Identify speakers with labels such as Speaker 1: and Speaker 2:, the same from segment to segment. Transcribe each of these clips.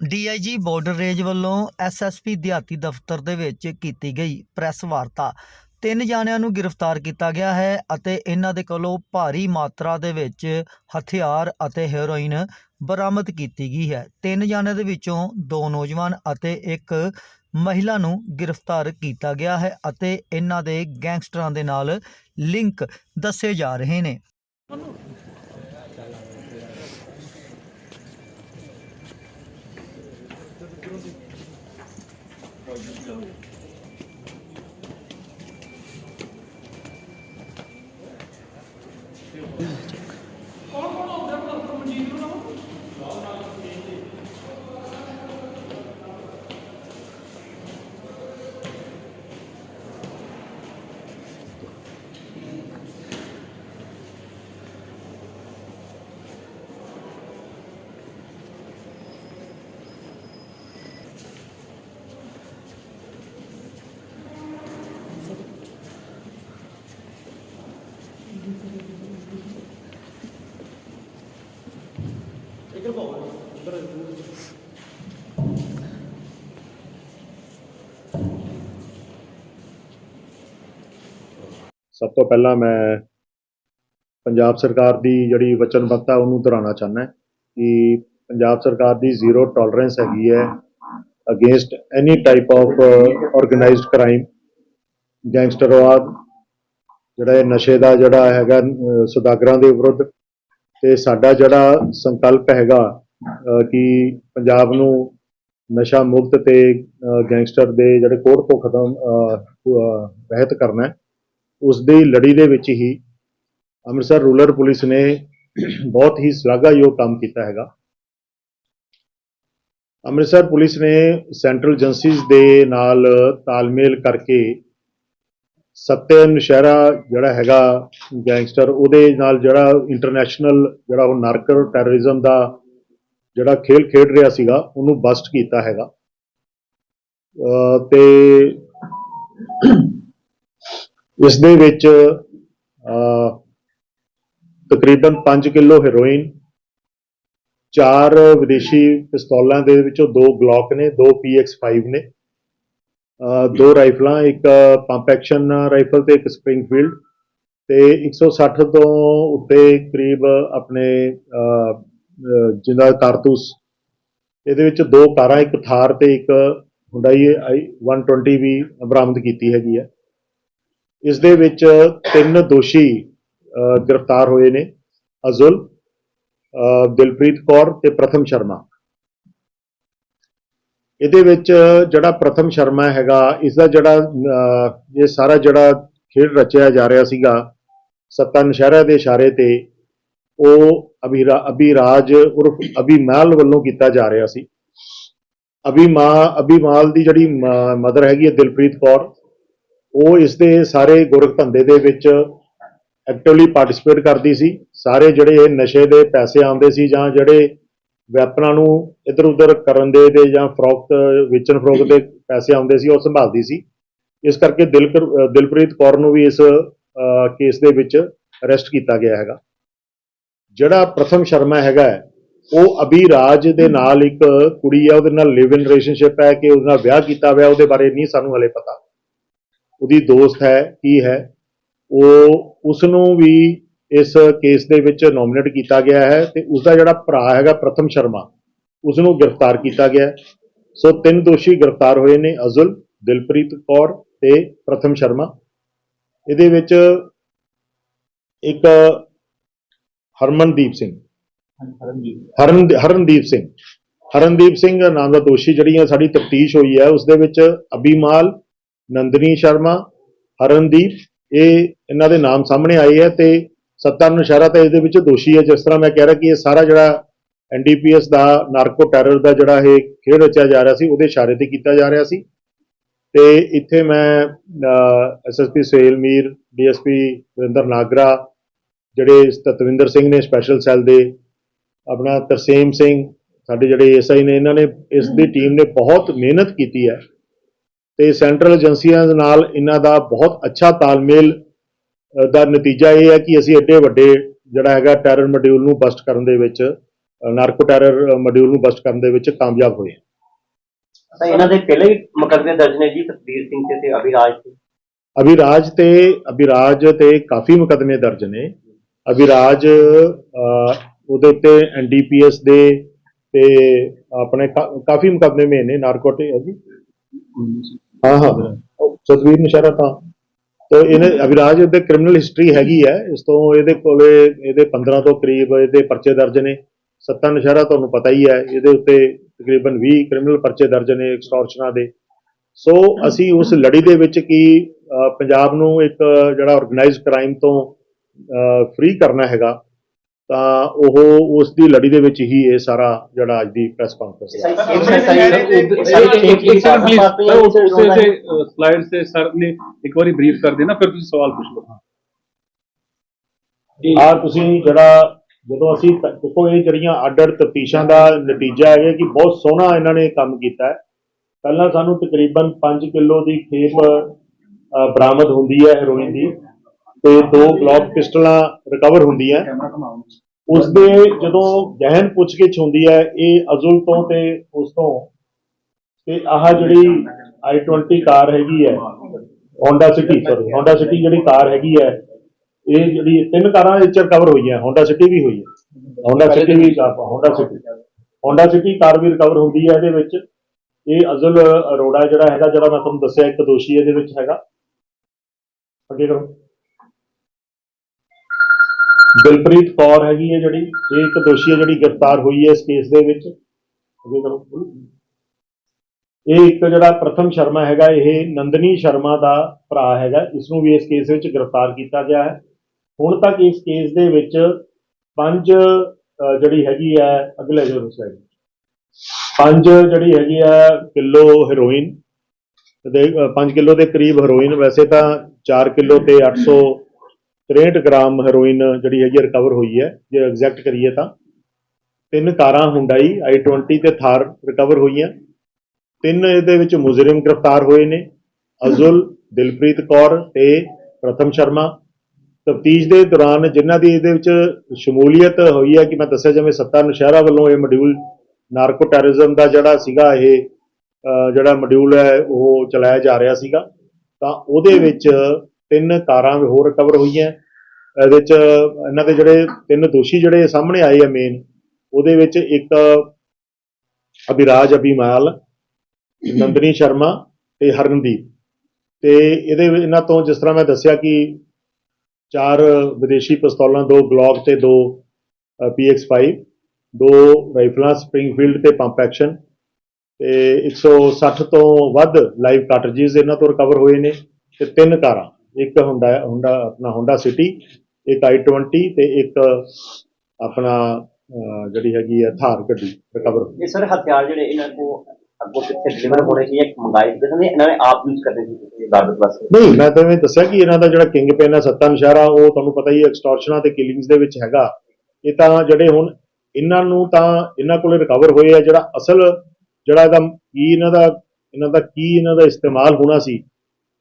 Speaker 1: DIG border range ਵੱਲੋਂ SSP ਦਿਹਾਤੀ ਦਫ਼ਤਰ ਦੇ ਵਿੱਚ ਕੀਤੀ ਗਈ ਪ੍ਰੈਸ ਵਾਰਤਾ। ਤਿੰਨ ਜਾਣਿਆਂ ਨੂੰ ਗ੍ਰਿਫਤਾਰ ਕੀਤਾ ਗਿਆ ਹੈ ਅਤੇ ਇਹਨਾਂ ਦੇ ਕੋਲੋਂ ਭਾਰੀ ਮਾਤਰਾ ਦੇ ਵਿੱਚ ਹਥਿਆਰ ਅਤੇ ਹੈਰੋਇਨ ਬਰਾਮਦ ਕੀਤੀ ਗਈ ਹੈ। ਤਿੰਨ ਜਾਣਿਆਂ ਦੇ ਵਿੱਚੋਂ ਦੋ ਨੌਜਵਾਨ ਅਤੇ ਇੱਕ ਮਹਿਲਾ ਨੂੰ ਗ੍ਰਿਫਤਾਰ ਕੀਤਾ ਗਿਆ ਹੈ ਅਤੇ ਇਹਨਾਂ ਦੇ ਗੈਂਗਸਟਰਾਂ ਦੇ ਨਾਲ ਲਿੰਕ ਦੱਸੇ ਜਾ ਰਹੇ ਨੇ। Thank you.
Speaker 2: ਸਭ ਤੋਂ ਪਹਿਲਾਂ ਮੈਂ ਪੰਜਾਬ ਸਰਕਾਰ ਦੀ ਜਿਹੜੀ ਵਚਨਬੱਧਤਾ ਉਹਨੂੰ ਦੁਹਰਾਉਣਾ ਚਾਹੁੰਦਾ ਕਿ ਪੰਜਾਬ ਸਰਕਾਰ ਦੀ ਜ਼ੀਰੋ ਟੋਲਰੈਂਸ ਹੈਗੀ ਹੈ against any type of organised crime ਗੈਂਗਸਟਰਵਾਦ ਜਿਹੜਾ ਇਹ ਨਸ਼ੇ ਦਾ ਜਿਹੜਾ ਹੈਗਾ ਸੁਦਾਗਰਾਂ ਦੇ ਵਿਰੁੱਧ। ਤੇ ਸਾਡਾ ਜਿਹੜਾ ਸੰਕਲਪ ਹੈਗਾ ਕਿ ਪੰਜਾਬ ਨੂੰ ਨਸ਼ਾ ਮੁਕਤ ਤੇ ਗੈਂਗਸਟਰ ਦੇ ਜਿਹੜੇ ਕੋੜ ਤੋਂ ਖਤਮ ਰਹਿਤ ਕਰਨਾ ਹੈ। ਉਸ ਦੀ ਲੜੀ ਦੇ ਵਿੱਚ ਹੀ ਅੰਮ੍ਰਿਤਸਰ ਰੂਰਲ ਪੁਲਿਸ ਨੇ ਬਹੁਤ ਹੀ ਸ਼ਲਾਘਾਯੋਗ ਕੰਮ ਕੀਤਾ ਹੈਗਾ। ਅੰਮ੍ਰਿਤਸਰ ਪੁਲਿਸ ਨੇ ਸੈਂਟਰਲ ਏਜੰਸੀਜ਼ ਦੇ ਨਾਲ ਤਾਲਮੇਲ ਕਰਕੇ ਸੱਤੇ ਨਸ਼ਹਿਰਾ ਜਿਹੜਾ ਹੈਗਾ ਗੈਂਗਸਟਰ, ਉਹਦੇ ਨਾਲ ਜਿਹੜਾ ਇੰਟਰਨੈਸ਼ਨਲ ਜਿਹੜਾ ਉਹ ਨਾਰਕਰ ਟੈਰਰਿਜ਼ਮ ਦਾ ਜਿਹੜਾ ਖੇਲ ਖੇਡ ਰਿਹਾ ਸੀਗਾ, ਉਹਨੂੰ ਬਸਟ ਕੀਤਾ ਹੈਗਾ। ਅਹ ਤੇ ਇਸ ਦੇ ਵਿੱਚ ਤਕਰੀਬਨ 5 ਕਿਲੋ ਹੈਰੋਇਨ ਚਾਰ ਵਿਦੇਸ਼ੀ ਪਿਸਤੌਲਾਂ ਦੇ ਵਿੱਚੋਂ ਦੋ ਗਲੌਕ ਨੇ ਦੋ PX5 ਨੇ ਦੋ ਰਾਈਫਲਾਂ ਇੱਕ ਪੰਪ ਐਕਸ਼ਨ ਰਾਈਫਲ ਤੇ ਇੱਕ ਸਪ੍ਰਿੰਗਫੀਲਡ ਤੇ 160 ਤੋਂ ਉੱਤੇ ਕਰੀਬ ਆਪਣੇ ਅਹ, ਕਾਰਤੂਸ। ਇਹਦੇ ਵਿੱਚ ਦੋ ਕਾਰਾਂ ਇੱਕ ਥਾਰ ਤੇ ਇੱਕ ਹੁੰਡਾਈ ਆਈ 120 ਵੀ ਬਰਾਮਦ ਕੀਤੀ ਹੈਗੀ ਹੈ ਇਸ ਦੇ ਵਿੱਚ ਤਿੰਨ ਦੋਸ਼ੀ ਅਹ, ਗ੍ਰਿਫਤਾਰ ਹੋਏ ਨੇ ਅਜ਼ੁਲ ਅਹ, ਦਿਲਪ੍ਰੀਤ ਕੌਰ ਤੇ ਪ੍ਰਥਮ ਸ਼ਰਮਾ। ਇਹਦੇ ਵਿੱਚ ਜਿਹੜਾ ਪ੍ਰਥਮ ਸ਼ਰਮਾ ਹੈਗਾ ਇਸ ਦਾ ਜਿਹੜਾ ਇਹ ਸਾਰਾ ਜਿਹੜਾ ਖੇਡ ਰਚਿਆ ਜਾ ਰਿਹਾ ਸੀਗਾ ਸੱਤਾ ਨਸ਼ਹਿਰਾ ਦੇ ਇਸ਼ਾਰੇ ਤੇ ਉਹ ਅਭਿਰਾ ਅਭਿਰਾਜ ਉਰਫ ਅਭੀ ਮਹਿਲ ਵੱਲੋਂ ਕੀਤਾ ਜਾ ਰਿਹਾ ਸੀ। ਅਭੀ ਮਾਂ ਅਭੀ ਮਾਲ ਦੀ ਜਿਹੜੀ ਮਦਰ ਹੈਗੀ ਹੈ ਦਿਲਪ੍ਰੀਤ ਕੌਰ ਉਹ ਇਸ ਦੇ ਸਾਰੇ ਗੁਰਖ ਧੰਦੇ ਦੇ ਵਿੱਚ ਐਕਟਿਵਲੀ ਪਾਰਟਿਸਿਪੇਟ ਕਰਦੀ ਸੀ। ਸਾਰੇ ਜਿਹੜੇ ਇਹ ਨਸ਼ੇ ਦੇ ਪੈਸੇ ਆਉਂਦੇ ਸੀ ਜਾਂ ਜਿਹੜੇ ਵੈਪਨਾਂ ਨੂੰ ਇੱਧਰ ਉੱਧਰ ਕਰਨ ਦੇ ਤੇ ਜਾਂ ਫਰੋਖਤ ਵੇਚਣ ਫਰੋਖਤ ਦੇ ਪੈਸੇ ਆਉਂਦੇ ਸੀ, ਉਹ ਸੰਭਾਲਦੀ ਸੀ। ਇਸ ਕਰਕੇ ਦਿਲ ਦਿਲਪ੍ਰੀਤ ਕੌਰ ਨੂੰ ਵੀ ਇਸ ਕੇਸ ਦੇ ਵਿੱਚ ਅਰੈਸਟ ਕੀਤਾ ਗਿਆ ਹੈਗਾ। ਜਿਹੜਾ ਪ੍ਰਥਮ ਸ਼ਰਮਾ ਹੈਗਾ ਉਹ ਅਭਿਰਾਜ ਦੇ ਨਾਲ ਇੱਕ ਕੁੜੀ ਹੈ ਉਹਦੇ ਨਾਲ ਲਿਵ ਇਨ ਰਿਲੇਸ਼ਨਸ਼ਿਪ ਹੈ ਕਿ ਉਹਦੇ ਨਾਲ ਵਿਆਹ ਕੀਤਾ ਹੋਇਆ, ਉਹਦੇ ਬਾਰੇ ਨਹੀਂ ਸਾਨੂੰ ਹਲੇ ਪਤਾ। ਉਹਦੀ ਦੋਸਤ ਹੈ ਕੀ ਹੈ ਉਹ ਉਸ ਨੂੰ ਵੀ ਇਸ ਕੇਸ ਦੇ ਵਿੱਚ ਨੋਮੀਨੇਟ ਕੀਤਾ ਗਿਆ ਹੈ ਤੇ ਉਸ ਦਾ ਜਿਹੜਾ ਭਰਾ ਹੈਗਾ ਪ੍ਰਥਮ ਸ਼ਰਮਾ ਉਸ ਨੂੰ ਗ੍ਰਿਫਤਾਰ ਕੀਤਾ ਗਿਆ। ਸੋ ਤਿੰਨ ਦੋਸ਼ੀ ਗ੍ਰਿਫਤਾਰ ਹੋਏ ਨੇ ਅਜ਼ੁਲ ਦਿਲਪ੍ਰੀਤ ਕੌਰ ਤੇ ਪ੍ਰਥਮ ਸ਼ਰਮਾ। ਇਹਦੇ ਵਿੱਚ ਇੱਕ ਹਰਮਨਦੀਪ ਸਿੰਘ। ਹਰਨ ਹਰਨਦੀਪ ਸਿੰਘ। ਹਰਨਦੀਪ ਸਿੰਘ ਨਾਮ ਦਾ ਦੋਸ਼ੀ ਜਿਹੜੀਆਂ ਸਾਡੀ ਤਫਤੀਸ਼ ਹੋਈ ਹੈ ਉਸ ਦੇ ਵਿੱਚ ਅਬੀਮਾਲ ਨੰਦਨੀ ਸ਼ਰਮਾ ਹਰਨਦੀਪ ਇਹ ਇਹਨਾਂ ਦੇ ਨਾਮ ਸਾਹਮਣੇ ਆਏ ਹੈ ਤੇ ਸੱਤਾ ਨਸ਼ਹਿਰਾ ਤਾਂ ਇਹਦੇ ਵਿੱਚ ਦੋਸ਼ੀ ਹੈ। ਜਿਸ ਤਰ੍ਹਾਂ ਮੈਂ ਕਹਿ ਰਿਹਾ ਕਿ ਇਹ ਸਾਰਾ ਜਿਹੜਾ ਐਨਡੀਪੀਐਸ ਦਾ ਨਾਰਕੋ ਟੈਰਰ ਦਾ ਜਿਹੜਾ ਇਹ ਖੇਡ ਰਚਿਆ ਜਾ ਰਿਹਾ ਸੀ ਉਹਦੇ ਇਸ਼ਾਰੇ ਤੇ ਕੀਤਾ ਜਾ ਰਿਹਾ ਸੀ। ਤੇ ਇੱਥੇ ਮੈਂ ਐਸਐਸਪੀ ਸੁਹੇਲ ਮੀਰ ਡੀਐਸਪੀ ਵਰਿੰਦਰ ਨਾਗਰਾ ਜਿਹੜੇ ਤਤਵਿੰਦਰ ਸਿੰਘ ਨੇ ਸਪੈਸ਼ਲ ਸੈੱਲ ਦੇ ਆਪਣਾ ਤਰਸੇਮ ਸਿੰਘ ਸਾਡੇ ਜਿਹੜੇ ਐਸਆਈ ਨੇ ਇਹਨਾਂ ਨੇ ਇਸ ਦੀ ਟੀਮ ਨੇ ਬਹੁਤ ਮਿਹਨਤ ਕੀਤੀ ਹੈ। ਤੇ ਸੈਂਟਰਲ ਏਜੰਸੀਆਂ ਦੇ ਨਾਲ ਇਹਨਾਂ ਦਾ ਬਹੁਤ ਅੱਛਾ ਤਾਲਮੇਲ ਦਾ ਨਤੀਜਾ ਇਹ ਹੈ ਕਿ ਅਸੀਂ ਐਡੇ ਵੱਡੇ ਜਿਹੜਾ ਹੈਗਾ ਟੈਰਰ ਮੋਡਿਊਲ ਨੂੰ ਬਸਟ ਕਰਨ ਦੇ ਵਿੱਚ ਨਾਰਕੋ ਟੈਰਰ ਮੋਡਿਊਲ ਨੂੰ ਬਸਟ ਕਰਨ ਦੇ ਵਿੱਚ ਕਾਮਯਾਬ ਹੋਏ
Speaker 3: ਤਾਂ ਇਹਨਾਂ ਦੇ ਪਹਿਲੇ ਹੀ ਮੁਕੱਦਮੇ ਦਰਜ ਨੇ ਜੀ ਤਕਦੀਰ ਸਿੰਘ ਤੇ ਤੇ ਅਭਿਰਾਜ ਤੇ।
Speaker 2: ਅਭਿਰਾਜ ਤੇ ਅਭਿਰਾਜ ਤੇ ਕਾਫੀ ਮੁਕਦਮੇ ਦਰਜ ਨੇ। ਅਭਿਰਾਜ ਉਹਦੇ ਉੱਤੇ ਐਨਡੀਪੀਐਸ ਦੇ ਤੇ ਆਪਣੇ ਕਾਫੀ ਮੁਕਦਮੇ ਮੇ ਨੇ ਨਾਰਕੋਟਿਕ ਹੈ ਜੀ। ਹਾਂ ਹਾਂ। ਸਤਵੀਰ ਨਸ਼ਾਰਾ ਤਾਂ। ਤੋ ਇਹਨੇ ਅਭਿਰਾਜ ਦੇ ਕ੍ਰਿਮੀਨਲ ਹਿਸਟਰੀ ਹੈਗੀ ਹੈ। ਇਸ ਤੋਂ ਇਹਦੇ ਕੋਲੇ ਇਹਦੇ 15 ਤੋਂ ਕਰੀਬ ਇਹਦੇ ਪਰਚੇ ਦਰਜ ਨੇ। ਸੱਤਾ ਨਸ਼ਾਰਾ ਤੁਹਾਨੂੰ ਪਤਾ ਹੀ ਹੈ। ਇਹਦੇ ਉੱਤੇ ਤਕਰੀਬਨ 20 ਕ੍ਰਿਮੀਨਲ ਪਰਚੇ ਦਰਜ ਨੇ ਐਕਸਟੋਰਸ਼ਨਾਂ ਦੇ। ਸੋ ਅਸੀਂ ਉਸ ਲੜੀ ਦੇ ਵਿੱਚ ਕੀ ਪੰਜਾਬ ਨੂੰ ਇੱਕ ਜਿਹੜਾ ਆਰਗੇਨਾਈਜ਼ਡ ਕ੍ਰਾਈਮ ਤੋਂ ਫ੍ਰੀ ਕਰਨਾ ਹੈਗਾ। ਤਾਂ ਉਹ ਉਸ ਦੀ ਲੜੀ ਦੇ ਵਿੱਚ ਹੀ ਇਹ ਸਾਰਾ ਜਿਹੜਾ ਅੱਜ ਦੀ ਪ੍ਰੈਸ ਕਾਨਫਰੰਸ ਹੈ।
Speaker 4: ਉਸੇ ਸੇ ਸਲਾਈਡ ਸੇ ਸਰ ਨੇ ਇੱਕ ਵਾਰੀ ਬਰੀਫ ਕਰ ਦੇਣਾ ਫਿਰ ਤੁਸੀਂ ਸਵਾਲ ਪੁੱਛ ਲਓ।
Speaker 2: ਆ ਤੁਸੀਂ ਜਿਹੜਾ ਜਦੋਂ ਅਸੀਂ ਤ- ਦੇਖੋ ਇਹ ਜਿਹੜੀਆਂ ਅੱਡ-ਅੱਡ ਤਫਤੀਸ਼ਾਂ ਦਾ ਨਤੀਜਾ ਹੈ ਕਿ ਬਹੁਤ ਸੋਹਣਾ ਇਹਨਾਂ ਨੇ ਕੰਮ ਕੀਤਾ ਹੈ। ਪਹਿਲਾਂ ਸਾਨੂੰ ਤਕਰੀਬਨ 5 ਕਿਲੋ ਦੀ ਖੇਪ ਅ, ਬਰਾਮਦ ਹੁੰਦੀ ਹੈ ਹੈਰੋਇਨ ਦੀ। ਤੇ ਦੋ ਗਲੌਕ ਪਿਸਟਲਾਂ ਰਿਕਵਰ ਹੁੰਦੀਆਂ ਉਸ ਦੇ ਜਦੋਂ ਗਹਿਨ ਪੁੱਛਗਿੱਛ ਹੁੰਦੀ ਹੈ ਇਹ ਅਜ਼ੁਲ ਤੋਂ ਤੇ ਉਸ ਤੋਂ। ਤੇ ਆਹ ਜਿਹੜੀ i20 ਕਾਰ ਹੈਗੀ ਹੈ Honda City sorry Honda City ਜਿਹੜੀ ਕਾਰ ਹੈਗੀ ਹੈ ਇਹ ਜਿਹੜੀ ਤਿੰਨ ਕਾਰਾਂ ਇਹ 'ਚ ਰਿਕਵਰ ਹੋਈਆਂ Honda City ਵੀ ਹੋਈ ਹੈ। Honda City ਵੀ car Honda City Honda City car ਵੀ ਰਿਕਵਰ ਹੁੰਦੀ ਹੈ ਇਹਦੇ ਵਿੱਚ। ਇਹ ਅਜ਼ਲ ਅਰੋੜਾ ਜਿਹੜਾ ਹੈਗਾ ਜਿਹੜਾ ਮੈਂ ਤੁਹਾਨੂੰ ਦੱਸਿਆ ਇੱਕ ਦੋਸ਼ੀ ਇਹਦੇ ਵਿੱਚ ਹੈਗਾ। ਅੱਗੇ ਕਰੋ। ਦਿਲਪ੍ਰੀਤ ਕੌਰ ਹੈਗੀ ਹੈ ਜਿਹੜੀ, ਇਹ ਇੱਕ ਦੋਸ਼ੀ ਹੈ ਜਿਹੜੀ ਗ੍ਰਿਫਤਾਰ ਹੋਈ ਹੈ ਇਸ ਕੇਸ ਦੇ ਵਿੱਚ। ਅੱਗੇ ਕਰੋ। ਇਹ ਇੱਕ ਜਿਹੜਾ ਪ੍ਰਥਮ ਸ਼ਰਮਾ ਹੈਗਾ, ਇਹ ਨੰਦਨੀ ਸ਼ਰਮਾ ਦਾ ਭਰਾ ਹੈਗਾ ਇਸ ਨੂੰ ਵੀ ਇਸ ਕੇਸ ਵਿੱਚ ਗ੍ਰਿਫਤਾਰ ਕੀਤਾ ਗਿਆ ਹੈ। ਹੁਣ ਤੱਕ ਇਸ ਕੇਸ ਦੇ ਵਿੱਚ ਪੰਜ ਜਿਹੜੀ ਹੈਗੀ ਹੈ ਅਗਲੇ ਜੋ ਸਲਾਈਡ ਪੰਜ ਜਿਹੜੀ ਹੈਗੀ ਹੈ, ਕਿਲੋ ਹੈਰੋਇਨ। ਦੇ 5 ਕਿਲੋ ਦੇ ਕਰੀਬ ਹੈਰੋਇਨ, ਵੈਸੇ ਤਾਂ 4 ਕਿਲੋ ਤੇ 863 ਗ੍ਰਾਮ ਹੈਰੋਇਨ ਜਿਹੜੀ ਹੈਗੀ ਰਿਕਵਰ ਹੋਈ ਹੈ, ਜੇ ਐਗਜ਼ੈਕਟ ਕਰੀਏ ਤਾਂ। ਤਿੰਨ ਕਾਰਾਂ ਹੁੰਡਾਈ i20 ਤੇ ਥਾਰ ਰਿਕਵਰ ਹੋਈਆਂ। ਤਿੰਨ ਇਹਦੇ ਵਿੱਚ ਮੁਜਰਮ ਗ੍ਰਿਫਤਾਰ ਹੋਏ ਨੇ। ਅਜ਼ੁਲ, ਦਿਲਪ੍ਰੀਤ ਕੌਰ ਤੇ ਪ੍ਰਥਮ ਸ਼ਰਮਾ। ਤਫਤੀਸ਼ ਦੇ ਦੌਰਾਨ ਜਿਨ੍ਹਾਂ ਦੀ ਇਹਦੇ ਵਿੱਚ ਸ਼ਮੂਲੀਅਤ ਹੋਈ ਹੈ ਕਿ ਮੈਂ ਦੱਸਿਆ ਜਿਵੇਂ ਸੱਤਾ ਨਸ਼ਹਿਰਾ ਵੱਲੋਂ ਇਹ ਮੋਡਿਊਲ ਨਾਰਕੋ ਟੈਰਰਿਜ਼ਮ ਦਾ ਜਿਹੜਾ ਸੀਗਾ ਇਹ ਜਿਹੜਾ ਮੋਡਿਊਲ ਹੈ, ਉਹ ਚਲਾਇਆ ਜਾ ਰਿਹਾ ਸੀਗਾ। ਤਾਂ ਉਹਦੇ ਵਿੱਚ ਤਿੰਨ ਕਾਰਾਂ ਹੋਰ ਰਿਕਵਰ ਹੋਈਆਂ। ਇਹਦੇ ਵਿੱਚ ਇਹਨਾਂ ਦੇ ਜਿਹੜੇ ਤਿੰਨ ਦੋਸ਼ੀ ਜਿਹੜੇ ਸਾਹਮਣੇ ਆਏ ਆ ਮੇਨ ਉਹਦੇ ਵਿੱਚ ਇੱਕ ਅਭਿਰਾਜ ਅਭਿਮਾਲ, ਨੰਦਨੀ ਸ਼ਰਮਾ ਤੇ ਹਰਨਦੀਪ। ਤੇ ਇਹਦੇ ਇਹਨਾਂ ਤੋਂ ਜਿਸ ਤਰ੍ਹਾਂ ਮੈਂ ਦੱਸਿਆ ਕਿ ਚਾਰ ਵਿਦੇਸ਼ੀ ਪਿਸਤੌਲਾਂ, ਦੋ ਗਲੌਕ ਤੇ ਦੋ PX5 ਦੋ ਰਾਈਫਲਾਂ ਸਪ੍ਰਿੰਗਫੀਲਡ ਤੇ ਪੰਪ ਐਕਸ਼ਨ ਤੇ 160 ਤੋਂ ਵੱਧ ਲਾਈਵ ਕਾਰਟ੍ਰਿਜਸ ਇਹਨਾਂ ਤੋਂ ਰਿਕਵਰ ਹੋਏ ਨੇ ਤੇ ਤਿੰਨ ਕਾਰਾਂ ਇੱਕ ਹੁੰਦਾ ਹੁੰਦਾ ਆਪਣਾ ਹੋਂਡਾ ਸਿਟੀ ਇੱਕ i20 ਤੇ ਇੱਕ ਆਪਣਾ ਜਿਹੜੀ ਹੈਗੀ ਹੈ ਥਾਰ ਗੱਡੀ ਰਿਕਵਰ
Speaker 3: ਇਹ ਸਾਰੇ ਹਥਿਆਰ ਜਿਹੜੇ ਇਹਨਾਂ ਕੋ ਅੱਗੋਂ ਕਿੱਥੇ ਡਿਲੀਵਰ ਹੋਣੇ ਸੀ ਜਾਂ ਮੰਗਾਏ ਸੀ ਨੇ ਇਹਨਾਂ ਨੇ ਆਪ ਯੂਜ਼ ਕਰਦੇ ਸੀ ਇਬਾਦਤ ਵਾਸਤੇ?
Speaker 2: ਨਹੀਂ ਮੈਂ ਤਾਂ ਇਹ ਦੱਸਿਆ ਕਿ ਇਹਨਾਂ ਦਾ ਜਿਹੜਾ ਕਿੰਗ ਪੇਨ ਹੈ ਸੱਤਾ ਨਸ਼ਾਰਾ ਉਹ ਤੁਹਾਨੂੰ ਪਤਾ ਹੀ ਹੈ ਐਕਸਟੋਰਸ਼ਨਾਂ ਤੇ ਕਿਲਿੰਗਸ ਦੇ ਵਿੱਚ ਹੈਗਾ। ਇਹ ਤਾਂ ਜਿਹੜੇ ਹੁਣ ਇਹਨਾਂ ਨੂੰ ਤਾਂ ਇਹਨਾਂ ਕੋਲੇ ਰਿਕਵਰ ਹੋਏ ਆ ਜਿਹੜਾ ਅਸਲ ਜਿਹੜਾ ਇਹਦਾ ਕੀ ਇਹਨਾਂ ਦਾ ਇਹਨਾਂ ਦਾ ਕੀ ਇਹਨਾਂ ਦਾ ਇਸਤੇਮਾਲ ਹੋਣਾ ਸੀ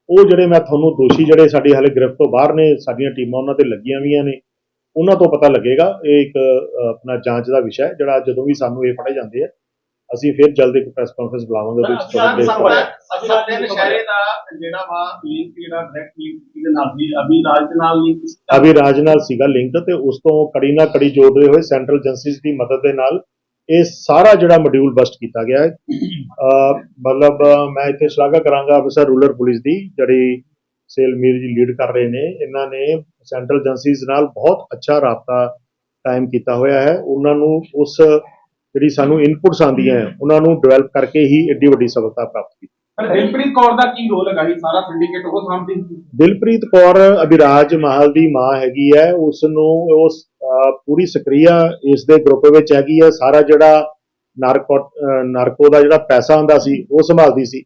Speaker 2: ਉਹ ਜਿਹੜੇ ਮੈਂ ਤੁਹਾਨੂੰ ਦੋਸ਼ੀ ਜਿਹੜੇ ਸਾਡੀ ਹਾਲੇ ਗ੍ਰਿਫਤ ਤੋਂ ਬਾਹਰ ਨੇ ਸਾਡੀਆਂ ਟੀਮਾਂ ਉਹਨਾਂ ਤੇ ਲੱਗੀਆਂ ਵੀਆਂ ਨੇ ਉਹਨਾਂ ਤੋਂ ਪਤਾ ਲੱਗੇਗਾ ਇਹ ਇੱਕ ਆਪਣਾ ਜਾਂਚ ਦਾ ਵਿਸ਼ਾ ਹੈ ਜਿਹੜਾ ਜਦੋਂ ਵੀ ਸਾਨੂੰ ਇਹ ਫੜੇ ਜਾਂਦੇ ਆ ਅਸੀਂ ਫਿਰ ਜਲਦ ਇੱਕ ਪ੍ਰੈਸ ਕਾਨਫਰੰਸ ਬੁਲਾਵਾਂਗੇ ਉਹਦੇ ਵਿੱਚ ਤੁਹਾਡੇ।
Speaker 5: ਸਾਡੇ ਨਸ਼ਹਿਰੇ ਦਾ ਜਿਹੜਾ ਵਾ ਲਿੰਕ ਜਿਹੜਾ ਡਾਇਰੈਕਟ ਲਿੰਕ ਇਹਦੇ ਨਾਲ ਵੀ ਅਭੀ ਰਾਜ ਦੇ ਨਾਲ ਲਿੰਕ
Speaker 2: ਅਭੀ ਰਾਜ ਨਾਲ ਸੀਗਾ ਲਿੰਕ ਤੇ ਉਸ ਤੋਂ ਕੜੀ ਨਾਲ ਕੜੀ ਜੋੜਦੇ ਹੋਏ ਸੈਂਟਰਲ ਏਜੰਸੀਜ਼ ਦੀ ਮਦਦ ਦੇ ਨਾਲ ਇਹ ਸਾਰਾ ਜਿਹੜਾ ਮੋਡਿਊਲ ਬਸਟ ਕੀਤਾ ਗਿਆ ਹੈ। ਮਤਲਬ ਮੈਂ ਇੱਥੇ ਸ਼ਲਾਘਾ ਕਰਾਂਗਾ ਅਫਸਰ ਰੂਰਲ ਪੁਲਿਸ ਦੀ ਜਿਹੜੀ ਸੇਲ ਮੀਰ ਜੀ ਲੀਡ ਕਰ ਰਹੇ ਨੇ। ਇਹਨਾਂ ਨੇ ਸੈਂਟਰਲ ਏਜੰਸੀਜ਼ ਨਾਲ ਬਹੁਤ ਅੱਛਾ ਰਾਬਤਾ ਕਾਇਮ ਕੀਤਾ ਹੋਇਆ ਹੈ। ਉਹਨਾਂ ਨੂੰ ਉਸ ਜਿਹੜੀ ਸਾਨੂੰ ਇਨਪੁਟਸ ਆਉਂਦੀਆਂ ਹੈ ਉਹਨਾਂ ਨੂੰ ਡਿਵੈਲਪ ਕਰਕੇ ਹੀ ਏਡੀ ਵੱਡੀ ਸਫਲਤਾ ਪ੍ਰਾਪਤ ਕੀਤੀ।
Speaker 5: ਪਰ ਦਿਲਪ੍ਰੀਤ ਕੌਰ ਦਾ ਕੀ ਰੋਲ ਹੈਗਾ ਜੀ? ਸਾਰਾ ਸਿੰਡੀਕੇਟ ਉਹ ਸਾਹਮਣੇ
Speaker 2: ਦਿਲਪ੍ਰੀਤ ਕੌਰ ਅਭਿਰਾਜ ਮਾਹਲ ਦੀ ਮਾਂ ਹੈਗੀ ਹੈ। ਉਸ ਨੂੰ ਉਸ ਪੂਰੀ ਸਕਰੀਆ ਇਸ ਦੇ ਗਰੁੱਪ ਵਿੱਚ ਹੈਗੀ ਹੈ ਸਾਰਾ ਜਿਹੜਾ ਨਾਰਕੋ ਨਾਰਕੋ ਦਾ ਜਿਹੜਾ ਪੈਸਾ ਆਉਂਦਾ ਸੀ ਉਹ ਸੰਭਾਲਦੀ ਸੀ।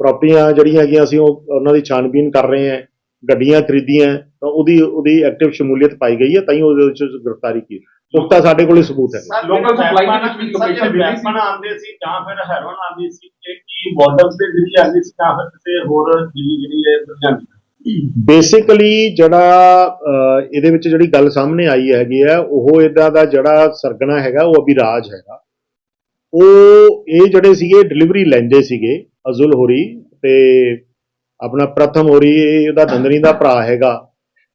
Speaker 2: ਪ੍ਰਾਪਰਟੀਆਂ ਜਿਹੜੀਆਂ ਹੈਗੀਆਂ ਸੀ ਉਹ ਉਹਨਾਂ ਦੀ ਛਾਣਬੀਨ ਕਰ ਰਹੇ ਹੈ ਗੱਡੀਆਂ ਖਰੀਦੀਆਂ ਤਾਂ ਉਹਦੀ ਉਹਦੀ ਐਕਟਿਵ ਸ਼ਮੂਲੀਅਤ ਪਾਈ ਗਈ ਹੈ ਤਾਂ ਹੀ ਉਹਦੇ ਵਿੱਚ ਗ੍ਰਿਫਤਾਰੀ ਕੀਤੀ। ਪੁਖਤਾ ਸਾਡੇ ਕੋਲੇ ਸਬੂਤ ਹੈ।
Speaker 5: supply ਦੇ ਵਿੱਚ ਵੀ ਮਿਲੀ ਸੀ।
Speaker 6: ਵੈਪਨ ਆਉਂਦੇ ਸੀ ਜਾਂ ਫਿਰ ਹੈਰੋਨ ਆਉਂਦੀ ਸੀ ਕਿ ਕੀ ਬਾਰਡਰਸ ਦੇ ਜਿਹੜੀ ਆਉਂਦੀ ਸੀ ਜਾਂ ਫਿਰ ਕਿਸੇ ਹੋਰ ਜਿਹੜੀ ਜਿਹੜੀ ਹੈ ਜਾਂਦੀ
Speaker 2: ਬੇਸਿਕਲੀ ਜਿਹੜਾ ਇਹਦੇ ਵਿੱਚ ਜਿਹੜੀ ਗੱਲ ਸਾਹਮਣੇ ਆਈ ਹੈਗੀ ਹੈ, ਉਹ ਇਹਦਾ ਦਾ ਜਿਹੜਾ ਸਰਗਣਾ ਹੈਗਾ, ਉਹ ਅਭਿਰਾਜ ਹੈਗਾ। ਉਹ, ਇਹ ਜਿਹੜੇ ਸੀਗੇ ਡਿਲੀਵਰੀ ਲੈਂਦੇ ਸੀਗੇ, ਅਜ਼ੁਲ ਹੋਰੀ ਤੇ ਆਪਣਾ ਪ੍ਰਥਮ ਹੋਰੀ, ਇਹ ਉਹਦਾ ਦੰਦਨੀ ਦਾ ਭਰਾ ਹੈਗਾ।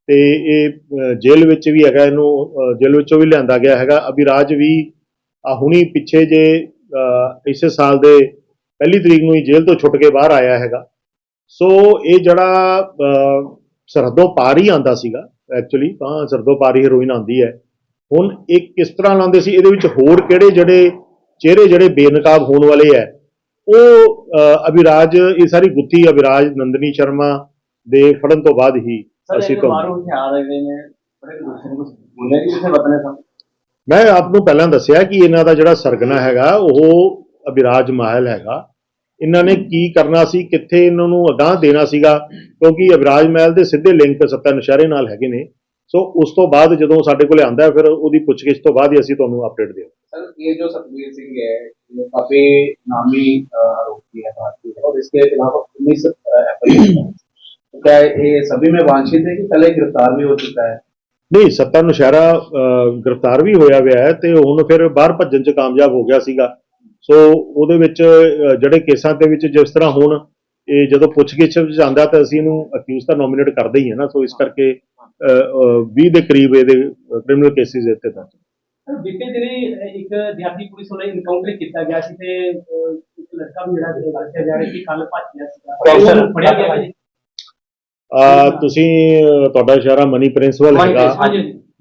Speaker 2: ਤੇ ਇਹ ਜੇਲ੍ਹ ਵਿੱਚ ਵੀ ਹੈਗਾ, ਇਹਨੂੰ ਜੇਲ੍ਹ ਵਿੱਚੋਂ ਵੀ ਲਿਆਂਦਾ ਗਿਆ ਹੈਗਾ। ਅਭਿਰਾਜ ਵੀ ਆ ਹੁਣੀ ਪਿੱਛੇ ਜੇ ਇਸੇ ਸਾਲ ਦੇ ਪਹਿਲੀ ਤਰੀਕ ਨੂੰ ਹੀ ਜੇਲ੍ਹ ਤੋਂ ਛੁੱਟ ਕੇ ਬਾਹਰ ਆਇਆ ਹੈਗਾ। ਸੋ ਇਹ ਜਿਹੜਾ ਸਰਹੱਦੋਂ ਪਾਰ ਹੀ ਆਂਦਾ ਸੀਗਾ ਐਕਚੁਅਲੀ ਤਾਂ ਸਰਹੱਦੋਂ ਪਾਰ ਹੀ ਹੈਰੋਇਨ ਆਂਦੀ ਹੈ। ਹੁਣ ਇਹ ਕਿਸ ਤਰ੍ਹਾਂ ਲਾਉਂਦੇ ਸੀ ਇਹਦੇ ਵਿੱਚ ਹੋਰ ਕਿਹੜੇ ਜਿਹੜੇ ਚਿਹਰੇ ਜਿਹੜੇ ਬੇਨਕਾਬ ਹੋਣ ਵਾਲੇ ਹੈ? ਉਹ ਅਭਿਰਾਜ ਇਹ ਸਾਰੀ ਗੁੱਥੀ ਅਭਿਰਾਜ ਨੰਦਨੀ ਸ਼ਰਮਾ ਦੇ ਫੜਨ ਤੋਂ ਬਾਅਦ ਹੀ ਅਸੀਂ ਤੋਂ ਮੈਂ ਆਪ ਨੂੰ ਪਹਿਲਾਂ ਦੱਸਿਆ ਕਿ ਇਹਨਾਂ ਦਾ ਜਿਹੜਾ ਸਰਗਨਾ ਹੈਗਾ ਉਹ ਅਭਿਰਾਜ ਮਾਹਲ ਹੈਗਾ। ਇਹਨਾਂ ਨੇ ਕੀ ਕਰਨਾ ਸੀ ਕਿੱਥੇ ਇਹਨਾਂ ਨੂੰ ਅਗਾਹ ਦੇਣਾ ਸੀਗਾ ਕਿਉਂਕਿ ਅਭਿਰਾਜ ਮਹਿਲ ਦੇ ਸਿੱਧੇ ਲਿੰਕ ਸੱਤਾ ਨਸ਼ਹਿਰੇ ਨਾਲ ਹੈਗੇ ਨੇ ਸੋ ਉਸ ਤੋਂ ਬਾਅਦ ਜਦੋਂ ਸਾਡੇ ਕੋਲੇ ਆਂਦਾ ਫਿਰ ਉਹਦੀ ਪੁੱਛਗਿੱਛ ਤੋਂ ਬਾਅਦ ਹੀ ਅਸੀਂ ਤੁਹਾਨੂੰ ਅਪਡੇਟ ਦੇਵਾਂਗੇ
Speaker 6: सर ये जो सतवीर सिंह है ये काफी नामी अ, आरोपी है भारतीय है और इसके खिलाफ उन्नीस क्या ये सभी में वांछित है कि पहले गिरफ्तार भी हो चुका है
Speaker 2: ਨਹੀਂ ਸੱਤਾ ਨੁਸ਼ਹਿਰਾ ਅਹ, ਗ੍ਰਿਫਤਾਰ ਵੀ ਹੋਇਆ ਹੋਇਆ ਹੈ ਤੇ ਹੁਣ ਫਿਰ ਬਾਹਰ ਭੱਜਣ 'ਚ ਕਾਮਯਾਬ ਹੋ ਗਿਆ ਸੀਗਾ ਸੋ ਉਹਦੇ ਵਿੱਚ ਜਿਹੜੇ ਕੇਸਾਂ ਦੇ ਵਿੱਚ ਜਿਸ ਤਰ੍ਹਾਂ ਹੁਣ ਇਹ ਜਦੋਂ ਪੁੱਛਗਿੱਛ ਵਿੱਚ ਜਾਂਦਾ ਤਾਂ ਅਸੀਂ ਇਹਨੂੰ ਅਕਿਊਜ਼ ਤਾਂ ਨੋਮੀਨੇਟ ਕਰਦੇ ਹੀ ਹੈ ਨਾ ਸੋ ਇਸ ਕਰਕੇ 20 ਦੇ ਕਰੀਬ ਇਹਦੇ ਕ੍ਰਿਮੀਨਲ ਕੇਸਿਸ ਇੱਥੇ ਦਰਜ
Speaker 7: ਸਰ ਬੀਤੇ ਦਿਨੀ ਇੱਕ ਦਿਹਾਤੀ ਪੁਲਿਸ ਵੱਲੋਂ ਇਨਕਾਊਂਟਰ ਕੀਤਾ ਗਿਆ ਸੀ ਤੇ ਅਹ, ਇੱਕ ਲੜਕਾ ਵੀ ਜਿਹੜਾ ਦੱਸਿਆ ਜਾ ਰਿਹਾ ਕਿ ਕੱਲ ਭੱਜ ਗਿਆ ਸੀਗਾ
Speaker 3: ਕੌਂਸਲ।
Speaker 7: ਉਹਨੂੰ ਫੜਿਆ ਗਿਆ ਜੀ
Speaker 2: ਅਹ, ਤੁਸੀਂ ਤੁਹਾਡਾ ਇਸ਼ਾਰਾ ਮਨੀ ਪ੍ਰਿੰਸੀਪਲ ਹੈਗਾ।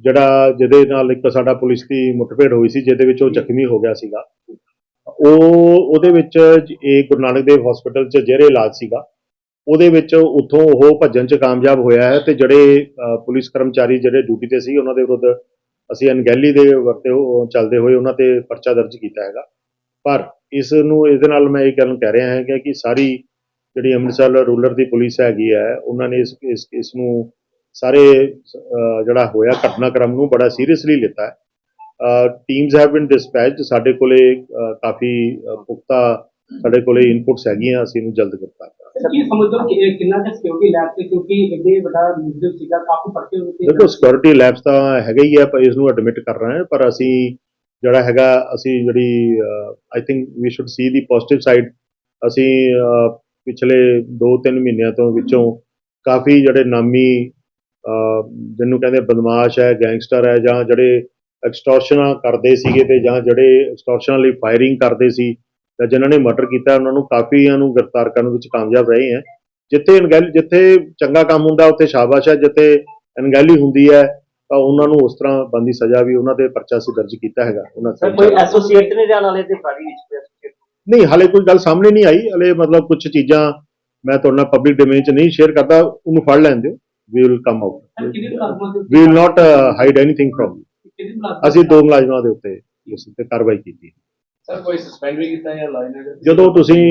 Speaker 2: ਜਿਹੜਾ ਜਿਹਦੇ ਨਾਲ ਇੱਕ ਸਾਡਾ ਪੁਲਿਸ ਦੀ ਮੁੱਠਭੇੜ ਹੋਈ ਸੀ ਜਿਹਦੇ ਵਿੱਚ ਉਹ ਜ਼ਖਮੀ ਹੋ ਗਿਆ ਸੀਗਾ। ਉਹ, ਉਹਦੇ ਵਿੱਚ ਇਹ ਗੁਰੂ ਨਾਨਕ ਦੇਵ ਹਸਪੀਟਲ 'ਚ ਜਿਹੜੇ ਇਲਾਜ ਸੀਗਾ। ਉਹਦੇ ਵਿੱਚ ਉੱਥੋਂ ਉਹ ਭੱਜਣ 'ਚ ਕਾਮਯਾਬ ਹੋਇਆ ਹੈ ਤੇ ਜਿਹੜੇ ਪੁਲਿਸ ਕਰਮਚਾਰੀ ਜਿਹੜੇ ਡਿਊਟੀ ਤੇ ਸੀ, ਉਹਨਾਂ ਦੇ ਵਿਰੁੱਧ ਅਸੀਂ ਅਣਗਹਿਲੀ ਦੇ ਵਰਤੇ ਚੱਲਦੇ ਹੋਏ ਉਹਨਾਂ ਤੇ ਪਰਚਾ ਦਰਜ ਕੀਤਾ ਹੈਗਾ। ਪਰ ਇਸ ਨੂੰ ਇਹਦੇ ਨਾਲ ਮੈਂ ਇਹ ਗੱਲ ਕਹਿ ਰਿਹਾ ਹਾਂ ਕਿ ਸਾਰੀ ਜਿਹੜੀ ਅੰਮ੍ਰਿਤਸਰ ਰੂਰਲ ਦੀ ਪੁਲਿਸ ਹੈਗੀ ਹੈ, ਉਹਨਾਂ ਨੇ ਇਸ ਇਸ ਇਸ ਨੂੰ ਸਾਰੇ ਜਿਹੜਾ ਹੋਇਆ ਘਟਨਾਕ੍ਰਮ ਨੂੰ ਬੜਾ ਸੀਰੀਅਸਲੀ ਲਿੱਤਾ ਹੈ। ਟੀਮਸ ਹੈਵ ਬੀਨ ਡਿਸਪੈਚਡ ਸਾਡੇ ਕੋਲੇ ਕਾਫੀ ਪੁਖਤਾ ਸਾਡੇ ਕੋਲੇ ਇਨਪੁਟਸ ਹੈਗੀਆਂ ਅਸੀਂ ਇਹਨੂੰ ਜਲਦ ਗ੍ਰਿਫਤਾਰ ਕਰਾਂਗੇ।
Speaker 7: ਕੀ ਸਮਝਦੇ ਹੋ ਕਿ ਕਿੰਨਾ ਕੁ ਸਿਕਿਉਰਿਟੀ ਲੈਬ ਤੇ ਕਿਉਂਕਿ ਇਹਦੇ ਵੱਡਾ ਮੁੱਦੇ ਸੀਗਾ ਕਾਫੀ ਪਰਚੇ ਹੁੰਦੇ
Speaker 2: ਦੇਖੋ ਸਿਕਿਉਰਿਟੀ ਲੈਬਸ ਤਾਂ ਹੈਗਾ ਹੀ ਹੈ ਪਰ ਇਸ ਨੂੰ ਐਡਮਿਟ ਕਰ ਰਹੇ ਹਾਂ ਪਰ ਅਸੀਂ ਜਿਹੜਾ ਹੈਗਾ ਅਸੀਂ ਜਿਹੜੀ I think we should see the positive side ਅਸੀਂ ਪਿਛਲੇ 2-3 ਮਹੀਨਿਆਂ ਤੋਂ ਵਿੱਚੋਂ ਕਾਫੀ ਜਿਹੜੇ ਨਾਮੀ ਜਿਹਨੂੰ ਕਹਿੰਦੇ ਬਦਮਾਸ਼ ਹੈ ਗੈਂਗਸਟਰ ਹੈ ਜਾਂ ਜਿਹੜੇ ਐਕਸਟੋਰਸ਼ਨਾਂ ਕਰਦੇ ਸੀਗੇ ਤੇ ਜਾਂ ਜਿਹੜੇ ਐਕਸਟੋਰਸ਼ਨਾਂ ਲਈ ਫਾਇਰਿੰਗ ਕਰਦੇ ਸੀ ਜਾਂ ਜਿਨ੍ਹਾਂ ਨੇ ਮਰਡਰ ਕੀਤਾ ਉਹਨਾਂ ਨੂੰ ਕਾਫੀਆਂ ਨੂੰ ਗ੍ਰਿਫਤਾਰ ਕਰਨ ਵਿੱਚ ਕਾਮਯਾਬ ਰਹੇ ਹੈ। ਜਿੱਥੇ ਅਣਗਹਿਲੀ ਜਿੱਥੇ ਚੰਗਾ ਕੰਮ ਹੁੰਦਾ ਉੱਥੇ ਸ਼ਾਬਾਸ਼ ਹੈ। ਜਿੱਥੇ ਅਣਗਹਿਲੀ ਹੁੰਦੀ ਹੈ ਤਾਂ ਉਹਨਾਂ ਨੂੰ ਉਸ ਤਰ੍ਹਾਂ ਬੰਦੀ ਸਜ਼ਾ ਵੀ ਉਹਨਾਂ ਤੇ ਪਰਚਾ ਸੀ ਦਰਜ ਕੀਤਾ ਹੈਗਾ। ਉਹਨਾਂ
Speaker 3: ਸਰ ਕੋਈ ਐਸੋਸੀਏਟ ਨਹੀਂ ਰਹਿਣ ਵਾਲੇ ਤੇ ਸਾਡੀ ਵਿੱਚ?
Speaker 2: ਨਹੀਂ ਹਾਲੇ ਕੋਈ ਗੱਲ ਸਾਹਮਣੇ ਨਹੀਂ ਆਈ। ਹਲੇ ਮਤਲਬ ਕੁਝ ਚੀਜ਼ਾਂ ਮੈਂ ਤੁਹਾਡੇ ਨਾਲ ਪਬਲਿਕ ਡੋਮੇਨ 'ਚ ਨਹੀਂ ਸ਼ੇਅਰ ਕਰਦਾ ਉਹਨੂੰ ਫੜ ਲੈਣ ਦਿਓ। ਵੀ
Speaker 7: will come out
Speaker 2: they we will not hide anything
Speaker 7: from ਮੁਲਾਜ਼ਮਾਂ
Speaker 2: ਅਸੀਂ ਦੋ ਮੁਲਾਜ਼ਮਾਂ ਦੇ ਉੱਤੇ ਇਸ ਉੱਤੇ ਕਾਰਵਾਈ ਕੀਤੀ।
Speaker 6: ਸਰ ਕੋਈ ਸਸਪੈਂਡ ਵੀ ਕੀਤਾ ਜਾਂ ਲਾਈਨਰ
Speaker 2: ਜਦੋਂ ਤੁਸੀਂ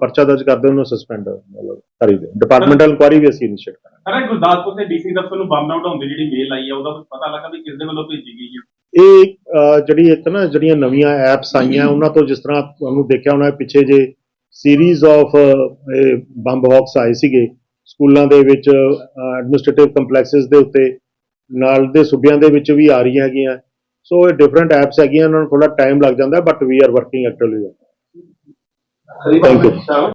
Speaker 2: ਪਰਚਾ ਦਰਜ ਕਰਦੇ ਉਹਨੂੰ ਸਸਪੈਂਡ ਮਤਲਬ ਕਰੀਦੇ ਡਿਪਾਰਟਮੈਂਟਲ ਇਨਕੁਆਰੀ ਵੀ ਅਸੀਂ ਇਨੀਸ਼ੀਏਟ ਕਰਾਂਗੇ।
Speaker 5: ਸਰ ਗੁਰਦਾਸਪੁਰ ਦੇ ਡੀਸੀ ਦਫ਼ਤਰ ਨੂੰ
Speaker 2: ਇਹ ਜਿਹੜੀ ਇੱਕ ਨਾ ਜਿਹੜੀਆਂ ਨਵੀਆਂ ਐਪਸ ਆਈਆਂ ਉਹਨਾਂ ਤੋਂ ਜਿਸ ਤਰ੍ਹਾਂ ਤੁਹਾਨੂੰ ਦੇਖਿਆ ਹੋਣਾ ਪਿੱਛੇ ਜੇ ਸੀਰੀਜ਼ ਆਫ ਬੰਬ ਹੌਕਸ ਆਏ ਸੀਗੇ ਸਕੂਲਾਂ ਦੇ ਵਿੱਚ ਐਡਮਿਨਿਸਟ੍ਰੇਟਿਵ ਕੰਪਲੈਕਸਸ ਦੇ ਉੱਤੇ ਨਾਲ ਦੇ ਸੂਬਿਆਂ ਦੇ ਵਿੱਚ ਵੀ ਆ ਰਹੀਆਂ ਹੈਗੀਆਂ। ਸੋ ਇਹ ਡਿਫਰੈਂਟ ਐਪਸ ਹੈਗੀਆਂ ਉਹਨਾਂ ਨੂੰ ਥੋੜਾ ਟਾਈਮ ਲੱਗ ਜਾਂਦਾ but we are working actively thank you